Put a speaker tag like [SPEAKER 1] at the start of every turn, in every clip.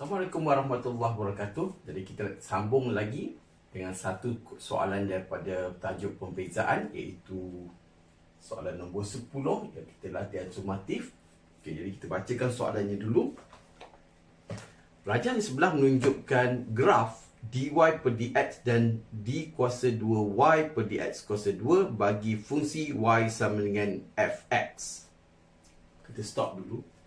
[SPEAKER 1] Assalamualaikum warahmatullahi wabarakatuh. Jadi kita sambung lagi dengan satu soalan daripada tajuk pembezaan iaitu soalan nombor 10 yang kita latihan sumatif. Okey, jadi kita bacakan soalannya dulu. Pelajaran di sebelah menunjukkan graf dy per dx dan d kuasa 2y per dx kuasa 2 bagi fungsi y sama dengan fx. Kita stop dulu.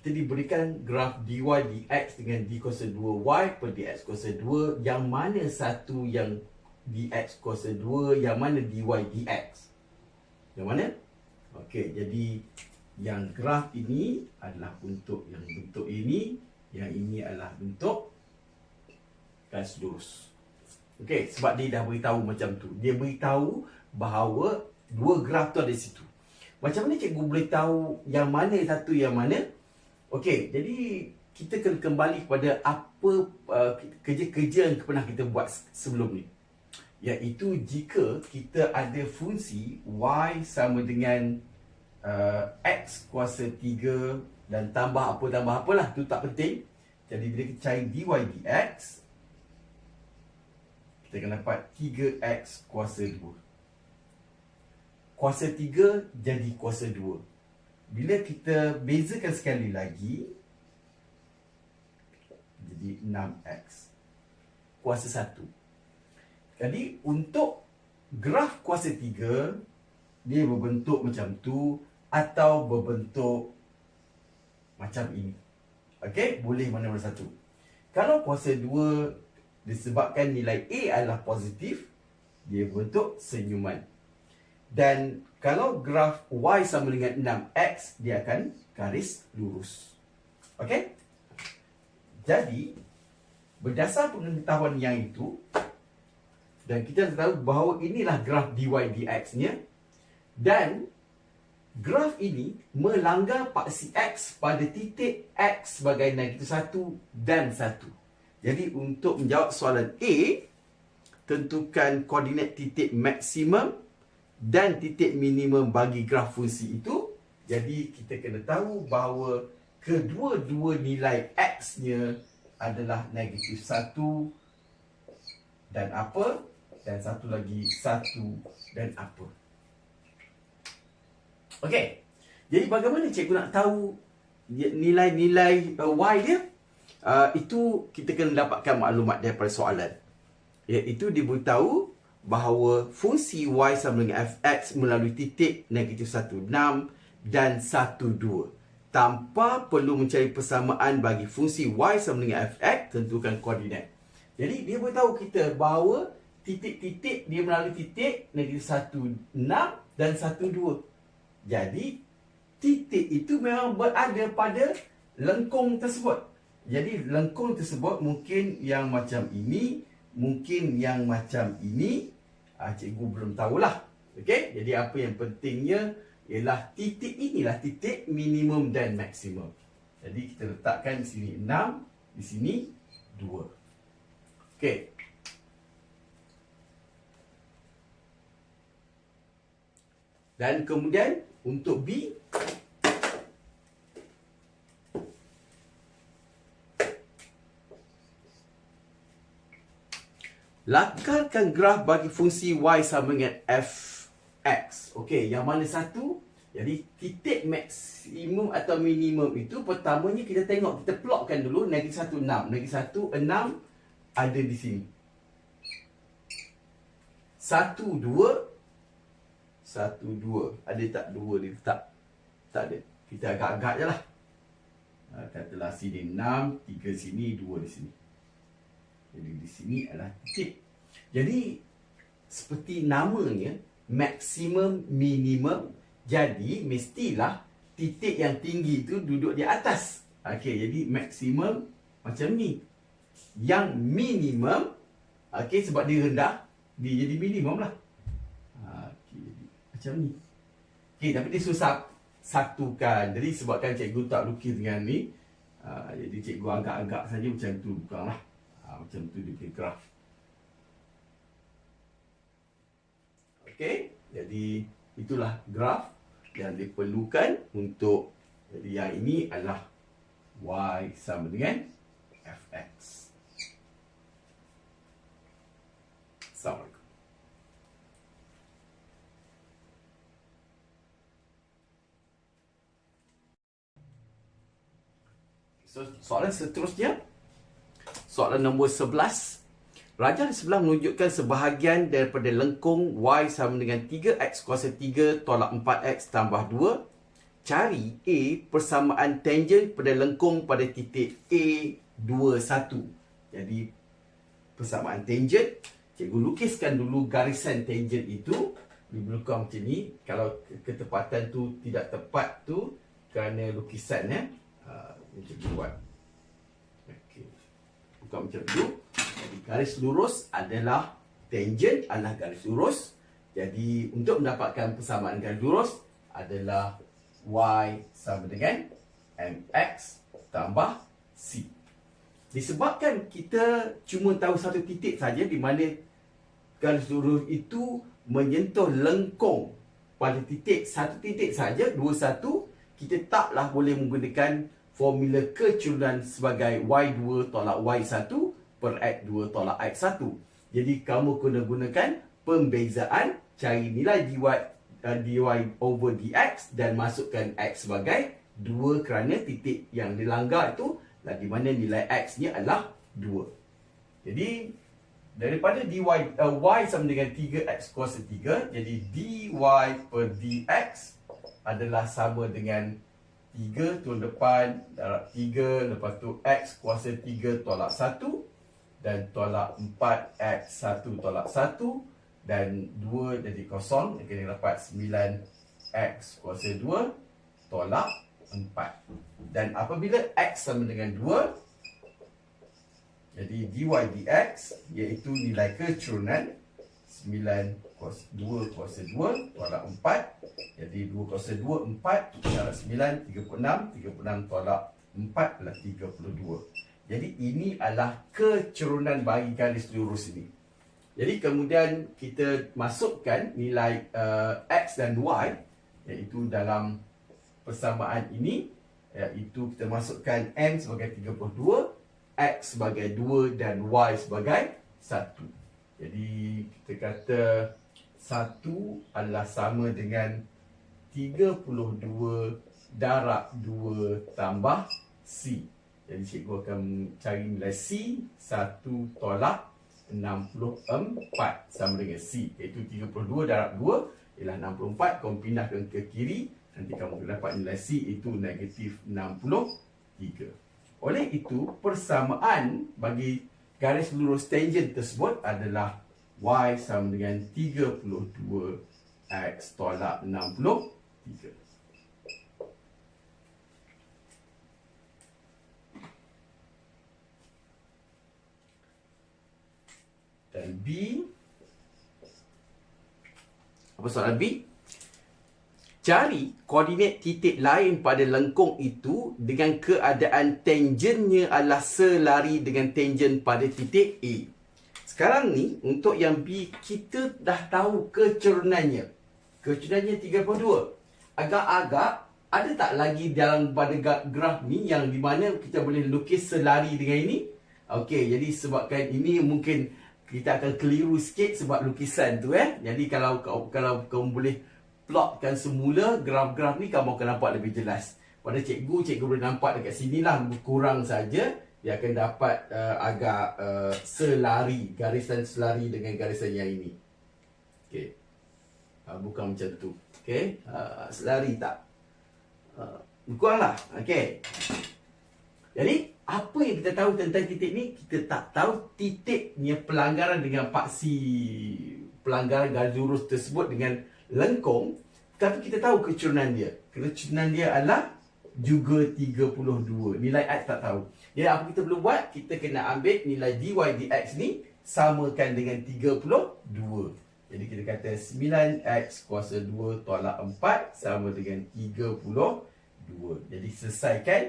[SPEAKER 1] Kita diberikan graf dy dx dengan d kuasa 2y per dx kuasa 2 yang mana satu yang dx kuasa 2 yang mana dy dx. Yang mana? Okey, jadi yang graf ini adalah untuk yang bentuk ini, yang ini adalah bentuk lurus. Okey, sebab dia dah beritahu macam tu. Dia beritahu bahawa dua graf tu ada di situ. Macam mana cikgu boleh tahu yang mana satu yang mana? Okey, jadi kita kena kembali kepada apa uh, kerja-kerja yang pernah kita buat sebelum ni. Iaitu jika kita ada fungsi y sama dengan uh, x kuasa 3 dan tambah apa tambah apalah tu tak penting. Jadi bila kita cari dy dx kita akan dapat 3x kuasa 2. Kuasa 3 jadi kuasa 2. Bila kita bezakan sekali lagi, jadi 6x. Kuasa 1. Jadi untuk graf kuasa 3, dia berbentuk macam tu atau berbentuk macam ini. Okey, boleh mana-mana satu. Kalau kuasa 2 disebabkan nilai A adalah positif dia bentuk senyuman dan kalau graf Y sama dengan 6X dia akan garis lurus Okey? jadi berdasar pengetahuan yang itu dan kita tahu bahawa inilah graf dy dx nya dan graf ini melanggar paksi x pada titik x sebagai negatif 1 dan 1 jadi untuk menjawab soalan A, tentukan koordinat titik maksimum dan titik minimum bagi graf fungsi itu. Jadi kita kena tahu bahawa kedua-dua nilai X-nya adalah negatif 1 dan apa? Dan satu lagi 1 dan apa? Okey. Jadi bagaimana cikgu nak tahu nilai-nilai uh, Y dia? uh, itu kita kena dapatkan maklumat daripada soalan. Iaitu diberitahu bahawa fungsi y sama dengan fx melalui titik negatif 1, 6 dan 1, 2. Tanpa perlu mencari persamaan bagi fungsi y sama dengan fx, tentukan koordinat. Jadi dia beritahu kita bahawa titik-titik dia melalui titik negatif 1, 6 dan 1, 2. Jadi titik itu memang berada pada lengkung tersebut. Jadi lengkung tersebut mungkin yang macam ini, mungkin yang macam ini. Ah, cikgu belum tahulah. Okey, jadi apa yang pentingnya ialah titik inilah titik minimum dan maksimum. Jadi kita letakkan di sini 6, di sini 2. Okey. Dan kemudian untuk B Lakarkan graf bagi fungsi y sama dengan fx. Okey, yang mana satu? Jadi titik maksimum atau minimum itu pertamanya kita tengok, kita plotkan dulu negatif satu enam. Negatif satu enam ada di sini. Satu dua. Satu dua. Ada tak dua dia? Tak. Tak ada. Kita agak-agak je lah. Ha, katalah sini enam, tiga sini, dua di sini. Jadi di sini adalah titik. Jadi seperti namanya maksimum minimum jadi mestilah titik yang tinggi itu duduk di atas. Okey, jadi maksimum macam ni. Yang minimum okey sebab dia rendah dia jadi minimum lah. Okey, jadi macam ni. Okey, tapi dia susah satukan. Jadi sebabkan cikgu tak lukis dengan ni, uh, jadi cikgu agak-agak saja macam tu bukanlah. Ha, macam tu dia punya graf. Okey, jadi itulah graf yang diperlukan untuk jadi yang ini adalah Y sama dengan Fx. Assalamualaikum. So, soalan seterusnya. Soalan nombor 11. Raja di sebelah menunjukkan sebahagian daripada lengkung Y sama dengan 3X kuasa 3 tolak 4X tambah 2. Cari A persamaan tangent pada lengkung pada titik A21. Jadi, persamaan tangent. Cikgu lukiskan dulu garisan tangent itu. Lebih kurang macam ni. Kalau ketepatan tu tidak tepat tu kerana lukisan ya. Uh, cikgu buat. Buka macam tu. Jadi garis lurus adalah tangent adalah garis lurus. Jadi untuk mendapatkan persamaan garis lurus adalah y sama dengan mx tambah c. Disebabkan kita cuma tahu satu titik saja di mana garis lurus itu menyentuh lengkung pada titik satu titik saja dua satu kita taklah boleh menggunakan formula kecurunan sebagai y2 tolak y1 per x2 tolak x1. Jadi kamu kena gunakan pembezaan cari nilai dy uh, dy over dx dan masukkan x sebagai 2 kerana titik yang dilanggar itu di mana nilai x ni adalah 2. Jadi daripada dy uh, y sama dengan 3x kuasa 3 jadi dy per dx adalah sama dengan 3 turun depan darab 3 lepas tu x kuasa 3 tolak 1 dan tolak 4 x 1 tolak 1 dan 2 jadi kosong jadi dapat 9 x kuasa 2 tolak 4 dan apabila x sama dengan 2 jadi dy dx iaitu nilai kecurunan 9 kuasa 2 kuasa 2 tolak 4 jadi 2 kuasa 2 4 darab 9 36 36 tolak 4 adalah 32 jadi ini adalah kecerunan bagi garis lurus ini. Jadi kemudian kita masukkan nilai uh, x dan y iaitu dalam persamaan ini iaitu kita masukkan m sebagai 32 x sebagai 2 dan y sebagai 1 jadi kita kata satu adalah sama dengan 32 darab 2 tambah C. Jadi cikgu akan cari nilai C. 1 tolak 64 sama dengan C. Iaitu 32 darab 2 ialah 64. Kamu pindahkan ke kiri. Nanti kamu dapat nilai C itu negatif 63. Oleh itu, persamaan bagi garis lurus tangent tersebut adalah Y sama dengan 32 X tolak 63 Dan B Apa soalan B? Cari koordinat titik lain pada lengkung itu dengan keadaan tangennya adalah selari dengan tangen pada titik A. Sekarang ni untuk yang B kita dah tahu kecerunannya. Kecerunannya 32. Agak-agak ada tak lagi dalam pada graf ni yang di mana kita boleh lukis selari dengan ini? Okey, jadi sebabkan ini mungkin kita akan keliru sikit sebab lukisan tu eh. Jadi kalau kalau kamu boleh plotkan semula graf-graf ni kamu akan nampak lebih jelas. Pada cikgu, cikgu boleh nampak dekat sini lah kurang saja dia akan dapat uh, agak uh, selari garisan selari dengan garisan yang ini. Okey. Uh, bukan macam tu. Okey. Uh, selari tak. Uh, kuranglah. Okey. Jadi, apa yang kita tahu tentang titik ni? Kita tak tahu titiknya pelanggaran dengan paksi pelanggaran garis lurus tersebut dengan lengkung. Tapi kita tahu kecurunan dia. Kecurunan dia adalah juga 32. Nilai X tak tahu. Jadi apa kita perlu buat? Kita kena ambil nilai dy dx ni samakan dengan 32. Jadi kita kata 9x kuasa 2 tolak 4 sama dengan 32. Jadi selesaikan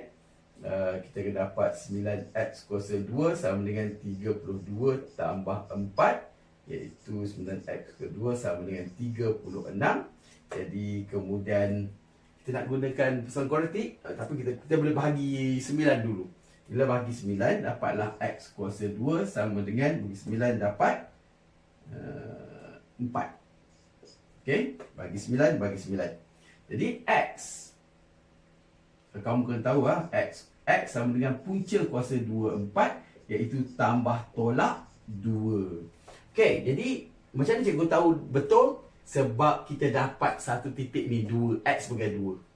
[SPEAKER 1] uh, kita akan dapat 9x kuasa 2 sama dengan 32 tambah 4 iaitu 9x ke 2 sama dengan 36. Jadi kemudian kita nak gunakan persamaan kuadratik uh, tapi kita kita boleh bahagi 9 dulu. Bila bahagi 9 dapatlah x kuasa 2 sama dengan bagi 9 dapat uh, 4. Okey, bagi 9 bagi 9. Jadi x kamu kena tahu ah x x sama dengan punca kuasa 2 4 iaitu tambah tolak 2. Okey, jadi macam mana cikgu tahu betul sebab kita dapat satu titik ni 2 x sebagai 2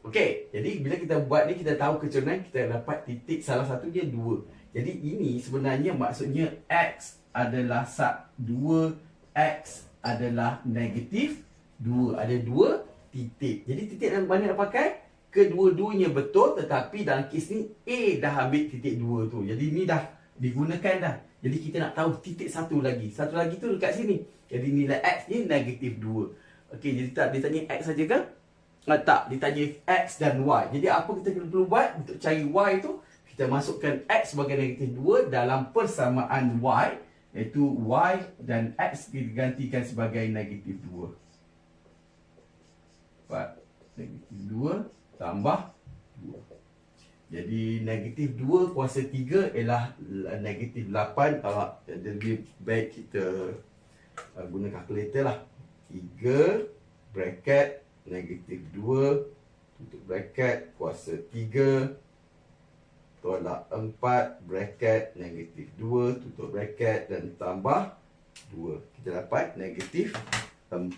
[SPEAKER 1] Okey, jadi bila kita buat ni kita tahu kecurangan kita dapat titik salah satu dia 2 jadi ini sebenarnya maksudnya x adalah sak 2 x adalah negatif 2 ada 2 titik. Jadi titik yang mana nak pakai kedua-duanya betul tetapi dalam kes ni A dah ambil titik 2 tu. Jadi ni dah digunakan dah jadi kita nak tahu titik satu lagi satu lagi tu dekat sini jadi nilai X ni negatif 2. Okey, jadi tak dia tanya X saja kan? Ah, tak, dia tanya X dan Y. Jadi apa kita perlu buat untuk cari Y tu? Kita masukkan X sebagai negatif 2 dalam persamaan Y. Iaitu Y dan X digantikan sebagai negatif 2. Buat negatif 2 tambah 2. Jadi negatif 2 kuasa 3 ialah negatif 8. Kalau lebih baik kita uh, guna kalkulator lah. 3 bracket negatif 2 tutup bracket kuasa 3 tolak 4 bracket negatif 2 tutup bracket dan tambah 2 kita dapat negatif 14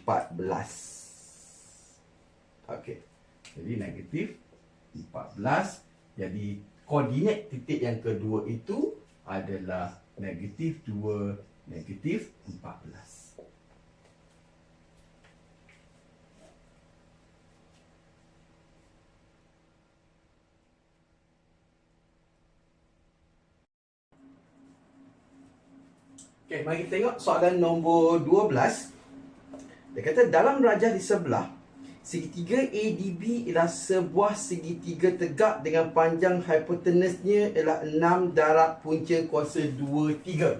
[SPEAKER 1] ok jadi negatif 14 jadi koordinat titik yang kedua itu adalah negatif 2 negatif 14 Okay, mari kita tengok soalan nombor 12. Dia kata dalam rajah di sebelah, segitiga ADB ialah sebuah segitiga tegak dengan panjang hipotenusnya ialah 6 darab punca kuasa 2, 3.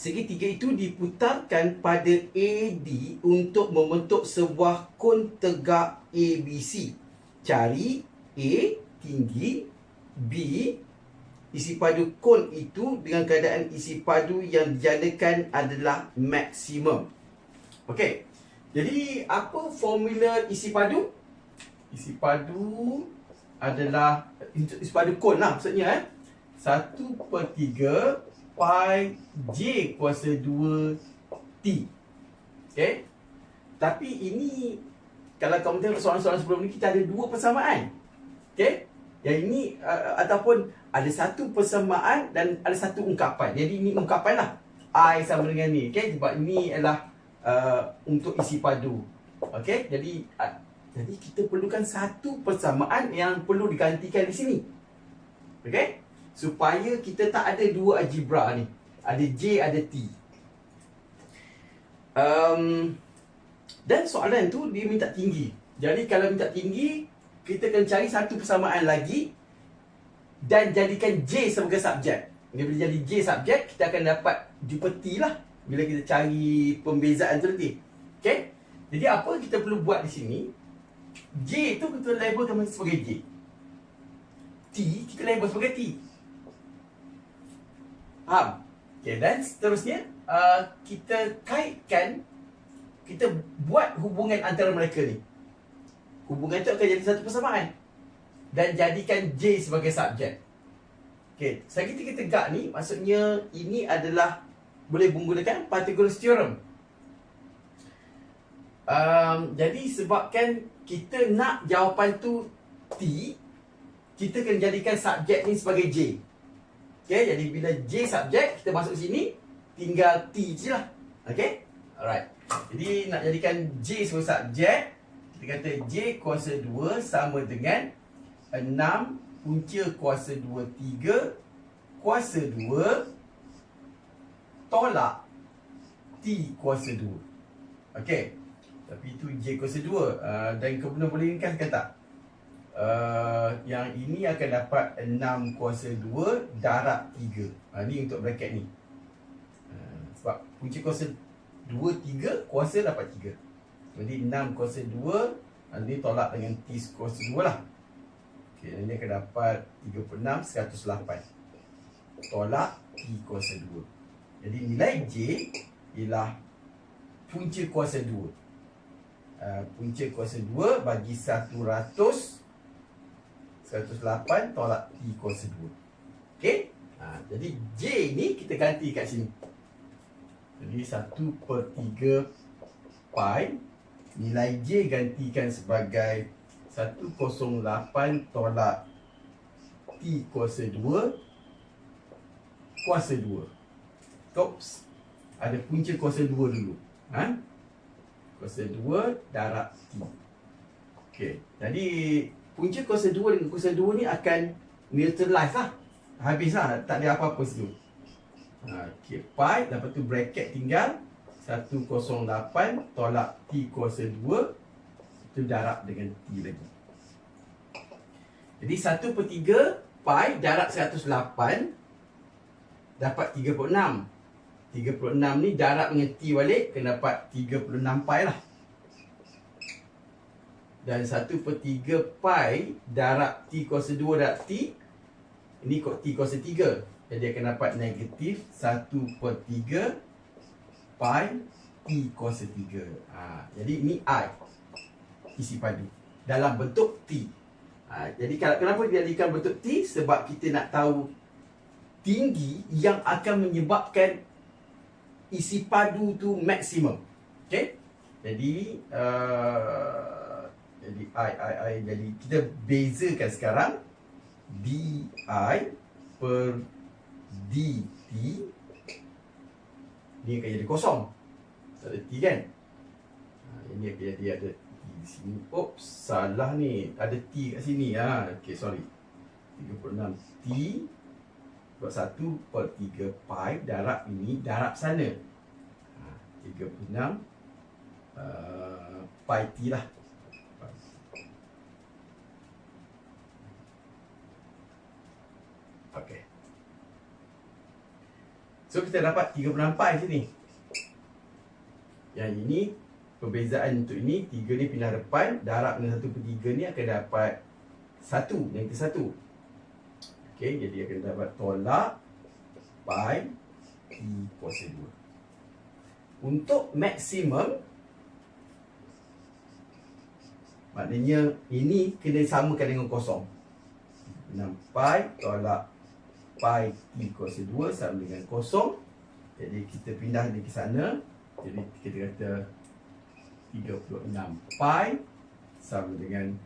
[SPEAKER 1] Segitiga itu diputarkan pada AD untuk membentuk sebuah kon tegak ABC. Cari A tinggi, B isi padu kon itu dengan keadaan isi padu yang dijadikan adalah maksimum. Okey. Jadi apa formula isi padu? Isi padu adalah isi padu kon lah maksudnya eh. 1 per 3 pi j kuasa 2 t. Okey. Tapi ini kalau kamu tengok soalan-soalan sebelum ni kita ada dua persamaan. Okey. Yang ini uh, ataupun ada satu persamaan dan ada satu ungkapan. Jadi ini ungkapan lah. I sama dengan ni. Okay? Sebab ini adalah uh, untuk isi padu. Okay? Jadi uh, jadi kita perlukan satu persamaan yang perlu digantikan di sini. Okay? Supaya kita tak ada dua algebra ni. Ada J, ada T. Um, dan soalan tu dia minta tinggi. Jadi kalau minta tinggi, kita akan cari satu persamaan lagi dan jadikan J sebagai subjek. Bila boleh jadi J subjek, kita akan dapat jumpa T lah bila kita cari pembezaan tu nanti. Okay? Jadi apa kita perlu buat di sini? J tu kita labelkan sebagai J. T kita label sebagai T. Faham? Okay, dan seterusnya uh, kita kaitkan kita buat hubungan antara mereka ni. Hubungan itu akan jadi satu persamaan dan jadikan J sebagai subjek. Okey, segitiga tegak ni maksudnya ini adalah boleh menggunakan Pythagoras theorem. Um, jadi sebabkan kita nak jawapan tu T, kita kena jadikan subjek ni sebagai J. Okey, jadi bila J subjek, kita masuk sini, tinggal T je lah. Okey? Alright. Jadi nak jadikan J sebagai subjek, kita kata J kuasa 2 sama dengan 6 punca kuasa 2 3 kuasa 2 tolak T kuasa 2 Okey. Tapi itu J kuasa 2 uh, Dan kemudian boleh ringkaskan tak? Uh, yang ini akan dapat 6 kuasa 2 darab 3 uh, Ini untuk bracket ni. Uh, Sebab punca kuasa 2, 3 kuasa dapat 3 Jadi 6 kuasa 2 Nanti tolak dengan T kuasa 2 lah. Okey, ini akan dapat 36, 108 Tolak T kuasa 2 Jadi nilai J Ialah Punca kuasa 2 uh, Punca kuasa 2 bagi 100 108 tolak T kuasa 2 Okey? Ha, Jadi J ni kita ganti kat sini. Jadi 1 per 3 pi Nilai J gantikan sebagai 108 tolak T kuasa 2 Kuasa 2 Oops Ada punca kuasa 2 dulu. Ha? Kuasa 2 darab T. Okey. Jadi punca kuasa 2 dengan kuasa 2 ni akan neutralize lah. Habis lah. Tak ada apa-apa situ. Okey Pi. Lepas tu bracket tinggal. 108 tolak T kuasa 2 Itu darab dengan T lagi. Jadi 1 per 3 Pi darab 108 Dapat 36 36 ni darab dengan T balik Kena dapat 36 pi lah. Dan 1 per 3 pi Darab T kuasa 2 darab T Ini T kuasa 3 Jadi akan dapat negatif 1 per 3 pi T kuasa 3 ha, Jadi ni I Isi padu Dalam bentuk T. Ha, Jadi kenapa dia jadikan bentuk T? Sebab kita nak tahu Tinggi yang akan menyebabkan Isi padu tu maksimum Okay? Jadi uh, Jadi I, I, I Jadi kita bezakan sekarang DI per DT ni akan jadi kosong. Tak ada T kan? Ha, ini akan jadi ada T di sini. Oops salah ni. Ada T kat sini. Ha. ok sorry. 36 T buat 1 per 3 pi darab ini darab sana 36 uh, pi T lah Okay. So kita dapat 36 pi sini. Yang ini perbezaan untuk ini 3 ni pindah depan, darab dengan 1 per 3 ni akan dapat 1, yang ke 1. Okey, jadi akan dapat tolak pi t kuasa 2. Untuk maksimum maknanya ini kena samakan dengan kosong. 6 pi tolak pi t kuasa 2 sama dengan kosong. Jadi kita pindah dia ke sana. Jadi kita kata 36 pi sama dengan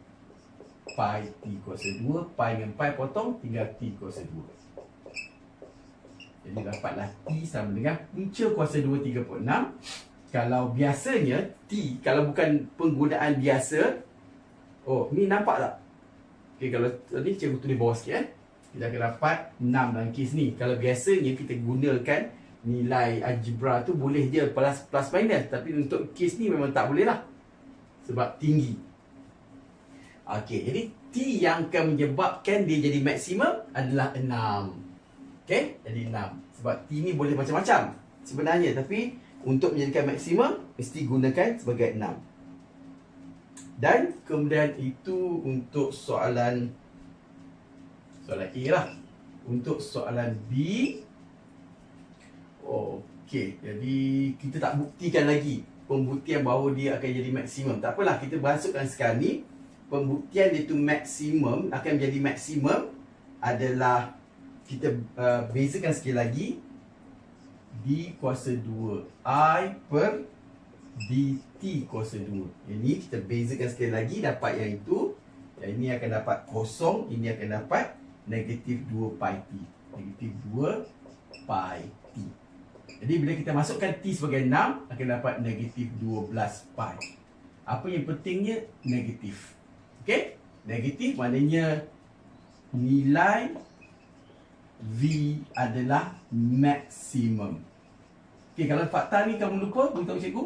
[SPEAKER 1] pi t kuasa 2 pi dengan pi potong tinggal t kuasa 2 jadi dapatlah t sama dengan punca kuasa 2 36 kalau biasanya t kalau bukan penggunaan biasa oh ni nampak tak Okay, kalau tadi cikgu tulis bawah sikit eh kita akan dapat 6 dalam kes ni. Kalau biasanya kita gunakan nilai algebra tu boleh je plus plus minus tapi untuk kes ni memang tak boleh lah. Sebab tinggi. Okey, jadi T yang akan menyebabkan dia jadi maksimum adalah 6. Okey, jadi 6. Sebab T ni boleh macam-macam sebenarnya. Tapi untuk menjadikan maksimum mesti gunakan sebagai 6. Dan kemudian itu untuk soalan Soalan A lah. Untuk soalan B. Okey Jadi kita tak buktikan lagi Pembuktian bahawa dia akan jadi maksimum. Tak apalah kita masukkan sekarang ni. Pembuktian dia tu maksimum Akan jadi maksimum Adalah Kita uh, bezakan sekali lagi D kuasa 2 I per DT kuasa 2 Yang ni kita bezakan sekali lagi Dapat yang itu Yang ini akan dapat kosong Ini akan dapat negatif 2 pi t. Negatif 2 pi t. Jadi bila kita masukkan t sebagai 6, akan dapat negatif 12 pi. Apa yang pentingnya? Negatif. Okey? Negatif maknanya nilai V adalah maksimum. Okey, kalau fakta ni kamu lupa, beritahu cikgu.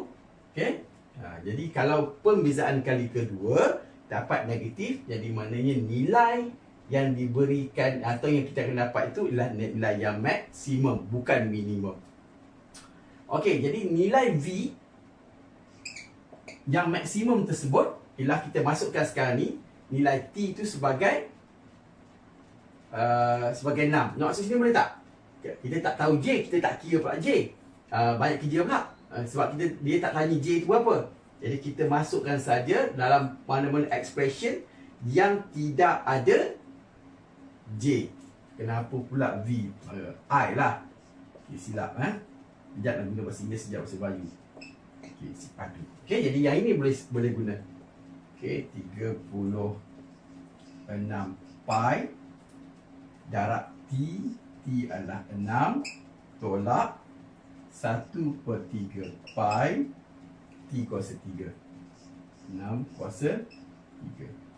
[SPEAKER 1] Okey? Ha, jadi kalau pembezaan kali kedua dapat negatif, jadi maknanya nilai yang diberikan atau yang kita akan dapat itu ialah nilai yang maksimum bukan minimum. Okey, jadi nilai V yang maksimum tersebut ialah kita masukkan sekarang ni nilai T itu sebagai uh, sebagai 6. Nak masuk sini boleh tak? Kita tak tahu J, kita tak kira pula J. Uh, banyak kerja pula. Uh, sebab kita dia tak tanya J itu apa. Jadi kita masukkan saja dalam mana-mana expression yang tidak ada J. Kenapa pula V? Uh, I lah. Okay, silap eh. Sekejap nak guna bahasa Inggeris, sekejap bahasa Melayu. Okay, si padu. Okay, jadi yang ini boleh boleh guna. Okay, 36 pi darab T T adalah 6 tolak 1 per 3 pi T kuasa 3 6 kuasa 3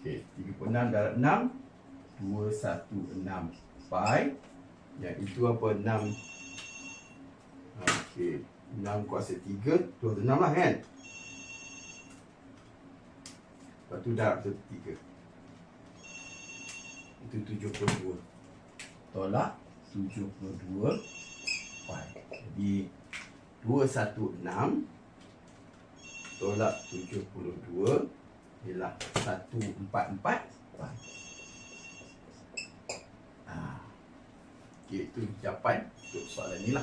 [SPEAKER 1] Okay, 36 darab 6 216 pi Yang itu apa? 6 Okay, 6 kuasa 3 26 lah kan? Lepas tu darab tu 3 Itu 72 Tolak 72 pi Jadi 216 Tolak 72 Ialah 144 pi ha. Itu jawapan untuk soalan ni lah